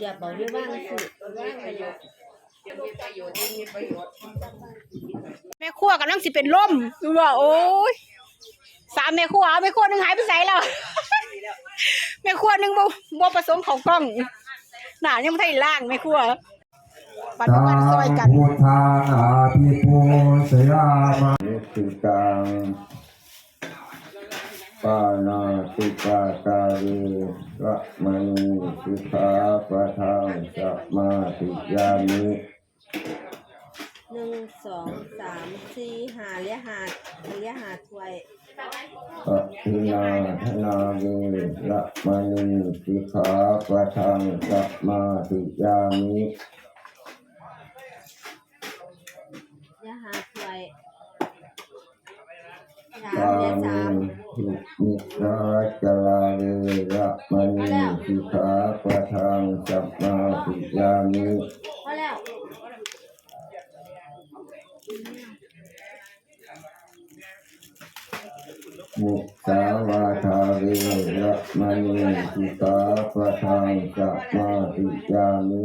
อย่าบอกด้วยว่างสิว่างประโยชน์ยังมีประโยชน์ยังมีประโยชน์แม่ครัวกำลังสิเป็นล่มดูว่าโอ้ยสามแม่ครัวเอาแม่ครัวหนึงหายไปไสแล้วแม่ครัวหนึงบ่บ่ประสงค์เขากล้องหน้ายังไม่ทันได้ล่างแม่ครัวปันวันซอยกันพุทธาอาภิปูสยามานิสิตัง ปานาติกาตาเวระมณีสิกขาปะทังสัมมาทิยามิหนึ่งสองสามสี่หาเลียหาเลียหาถ้วยปะทินาธนาเวระมณีสิกขาปะทังสัมมาทิยามิเลียหาถ้วยสามปาเลียสามมิ ทุมิตาจลาเวระมณีสิกขาประทังสัมมาทิยามิมุสาวาทาเวระมณีสิกขาประทังสัมมาทิยามิ